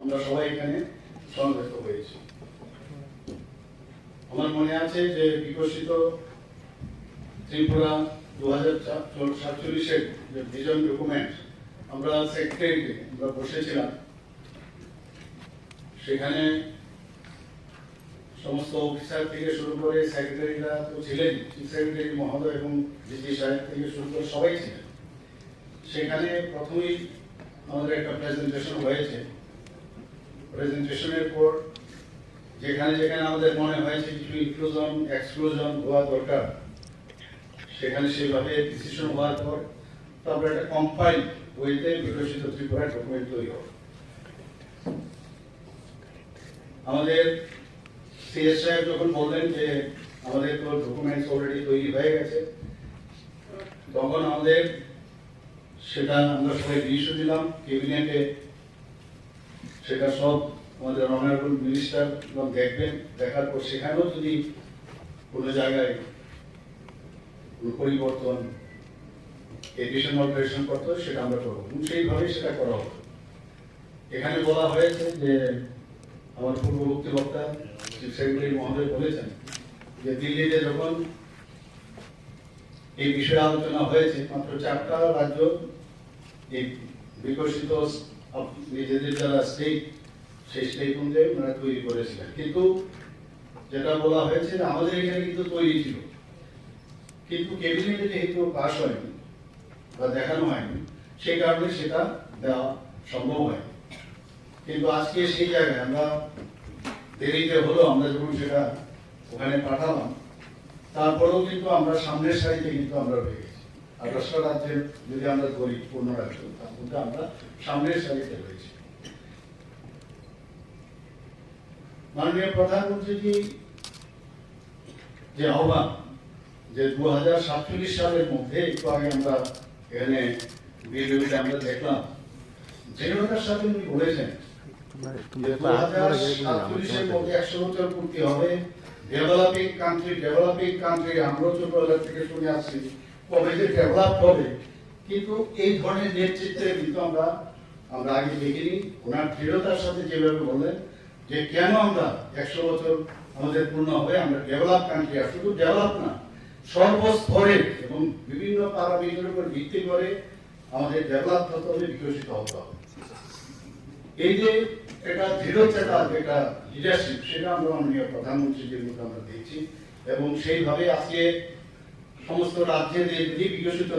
আমরা সবাই এখানে সংযুক্ত হয়েছি। আমার মনে আছে যে বিকশিত ত্রিপুরা দু হাজার সাতচল্লিশের যে ভিজন ডকুমেন্ট আমরা সেক্রেটারিতে আমরা বসেছিলাম। সেখানে সমস্ত অফিসার থেকে শুরু করে সেক্রেটারিরা তো ছিলেন চিফ সেক্রেটারি মহোদয় এবং ডিজি সাহেব থেকে শুরু করে সবাই ছিলেন। সেখানে প্রথমেই আমাদের একটা প্রেজেন্টেশন হয়েছে। প্রেজেন্টেশনের পর যেখানে যেখানে আমাদের মনে হয়েছে কিছু ইনক্লুশন এক্সক্লুশন হওয়া দরকার, সেখানে সেইভাবে ডিসিশন হওয়ার পর তারপরে একটা কম্পাইল ওয়েতে বিকশিত ত্রিপুরা ডকুমেন্ট তৈরি হবে। আমাদের সিএস সাহেব যখন বললেন যে আমাদের তো ডকুমেন্টস অলরেডি তৈরি হয়ে গেছে, তখন আমাদের সেটা আমরা সবাই ডিসিশন দিলাম ক্যাবিনেটে সেটা সব আমাদের অনারেবল মিনিস্টার দেখবেন, দেখার পর সেখানেও যদি কোনো জায়গায় কোনো পরিবর্তন এডিশন অপারেশন করতে সেটা আমরা করব। এবং সেইভাবেই সেটা করা হবে। এখানে বলা হয়েছে যে, আমার পূর্ববর্তী বক্তা সেক্রেটারি মহোদয় বলেছেন যে দিল্লিতে যখন এই বিষয়ে আলোচনা হয়েছে, মাত্র চারটা রাজ্য এই বিকশিত নিজেদের যারা স্টেট সেই স্টেট ওনারা তৈরি করেছিলেন। কিন্তু যেটা বলা হয়েছে আমাদের এখানে কিন্তু তৈরি ছিল। কিন্তু ক্যাবিনেটে যেহেতু পাস হয়নি বা দেখানো হয়নি, সেই কারণে সেটা দেওয়া সম্ভব হয়নি। কিন্তু আজকে সেই জায়গায় আমরা দেরিতে হলো, আমরা যখন সেটা ওখানে পাঠালাম, তারপরেও কিন্তু আমরা সামনের সারিতে কিন্তু আমরা রয়ে গেছি। আঠাশটা রাজ্যের যদি আমরা ধরি পূর্ণ রাজ্য, তার মধ্যে আমরা সামনের সারিতে রয়েছি। মাননীয় প্রধানমন্ত্রীজি যে আহ্বান, যে দু হাজার সাতচল্লিশ সালের মধ্যে একটু আগে আমরা এখানে ভিডিওতে আমরা দেখলাম যে সাথে উনি বলেছেন ডেভেলপিং কান্ট্রি ডেভেলপিং কান্ট্রি আমরা ছোটবেলা থেকে শুনে আসছি কবে যে ডেভেলপ হবে। কিন্তু এই ধরনের নেতৃত্বে কিন্তু আমরা আমরা আগে দেখিনি। ওনার দৃঢ়তার সাথে যেভাবে বললেন যে কেন আমরা একশো বছর আমাদের পূর্ণ হবে আমরা ডেভেলপ কান্ট্রি আর শুধু ডেভেলপ না সর্বস্তরে এবং বিভিন্ন প্যারামিটারের উপর ভিত্তি করে আমাদের ডেভেলপ হতে হবে বিকশিত হতে হবে। এই যে একটা দৃঢ়চেতা যেটা লিডারশিপ সেটা আমরা মাননীয় প্রধানমন্ত্রীদের মধ্যে আমরা দিয়েছি এবং সেইভাবে আজকে সমস্ত রাজ্যে যে বিকশিত